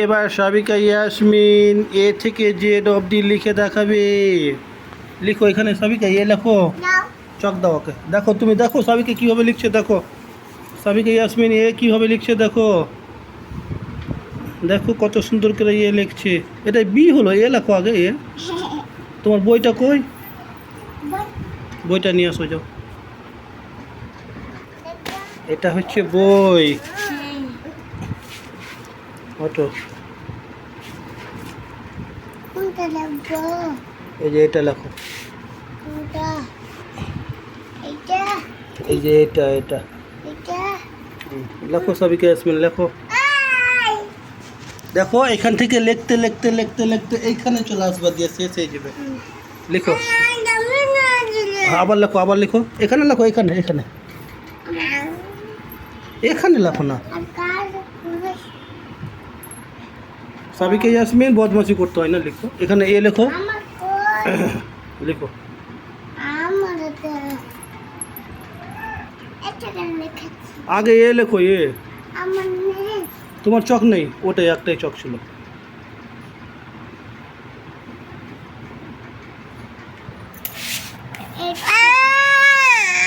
এবার সাবিকা ইয়াসমিন এ থেকে জেড অবধি লিখে দেখাবে। লিখো এখানে সাবিকা এ লেখো। চক দাও ওকে। দেখো তুমি দেখো সাবিকা কীভাবে লিখছে দেখো। সাবিকা ইয়াসমিন এ কীভাবে লিখছে দেখো। দেখো কত সুন্দর করে এ লিখছে। এটা বি হলো এ লেখো আগে এ। তোমার বইটা কই? বইটা নিয়ে আসো যাও। এটা হচ্ছে বই। অটো কোনটা লাগবো এই যে এটা লেখো কোনটা এইটা এই যে এটা এটা এইটা হুম, লেখো সাবিকা ইয়াসমিন লেখো আই দেখো এখান থেকে লিখতে লিখতে লিখতে লিখতে এইখানে চলে আসবা দিয়ে শেষ হয়ে যাবে লিখো দামি না দিলে আবার লেখো আবার লিখো এখানে লেখো এখানে এখানে এখানে লেখো না আর কার সাবিকে ইয়াসমিন বদমাসি করতে হয় না লিখো। এখানে এ লেখো। লিখো। আগে এ লেখো এ। তোমার চক নেই ওটাই একটাই চক ছিল।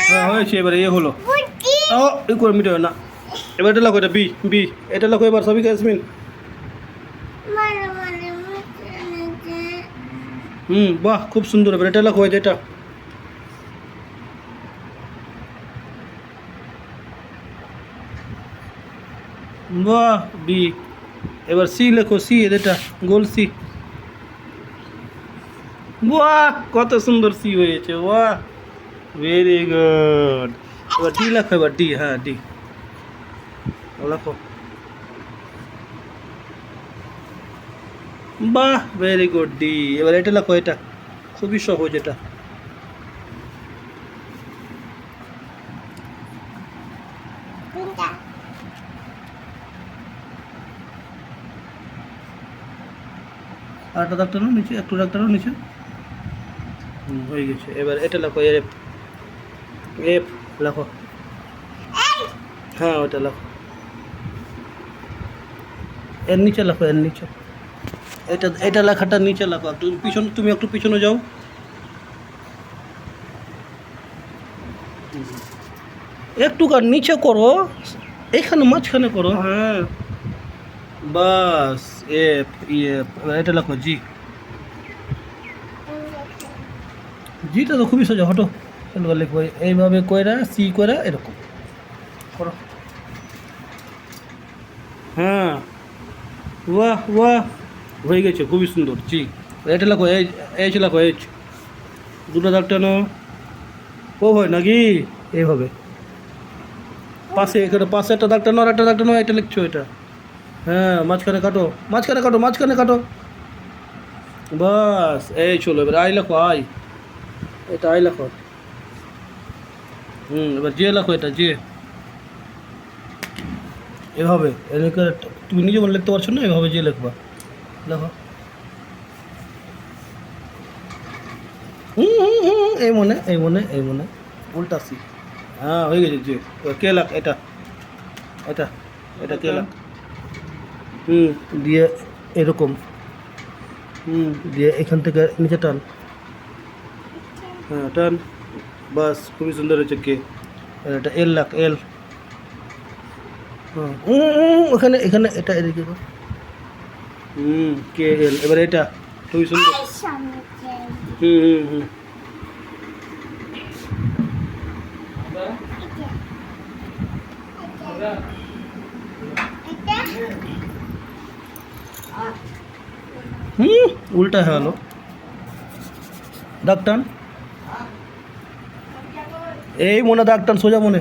হ্যাঁ হয়েছে এবারে এ হলো। ও করে মিটে না। এবার এটা লেখো এটা বি বি। এটা লেখো এবার সবই মুখে হুম বাহ খুব সুন্দর এবার এটা লেখো এই যে এটা বাহ বি এবার সি লেখো সি এটা গোল সি বাহ কত সুন্দর সি হয়েছে বাহ ভেরি গুড এবার ডি লেখো এবার ডি হ্যাঁ ডি লেখো বাহ ভেরি গুড ডি এবার এটা লেখো, এটা। খুবই সহজ এটা। কোনটা আর একটা ডাক্তারও নিচে, একটু ডাক্তারও নিচে। হয়ে গেছে। এবার এটা লেখো এফ। এফ, লেখো। হ্যাঁ ওটা লেখো। এর নিচে লেখো, এর নিচে। এটা এটা লেখাটা নিচে লেখো একটু পিছন তুমি একটু পিছনে যাও। একটু কার নিচে করো এখানে মাঝখানে করো। হ্যাঁ। বাস এফ এফ এটা লেখো জি। জিটা তো খুবই সোজা হটো। লিখব এইভাবে কইরা সি কইরা এরকম। করো। হ্যাঁ। বাহ বাহ হয়ে গেছে খুবই সুন্দর। জি। এটা লেখো এইচ এইচ লেখো এইচ দুটো দাগ টানো। ও হয় নাকি? এইভাবে পাশে এখানে পাশে একটা দাগ টানো আর একটা দাগ টানো এটা লিখছো এটা। হ্যাঁ মাঝখানে কাটো মাঝখানে কাটো মাঝখানে কাটো। বাস এই চলো এবার আই লেখো আই। এটা আই লেখো। হুম এবার যে লেখো এটা যে। এভাবে তুমি নিজে মনে লিখতে পারছ না এভাবে যে লিখবা। এই মনে এই মনে এই মনে। উল্টা সি। হ্যাঁ হয়ে গেছে যে এবার কে লাখ এটা? এটা এটা কে লাখ হুম। দিয়ে এরকম। হুম। দিয়ে এখান থেকে নিচে টান। হ্যাঁ টান। বাস খুবই সুন্দর হয়েছে কে। এটা এল লাখ এল। উম, ওখানে এখানে এটা এদিকে। হুম কে এল এবার এটা খুবই সুন্দর। হুম হুম হুম। হুম উল্টা হয়ে গেলো। দাগ টান। এই মনে টান সোজা মনে।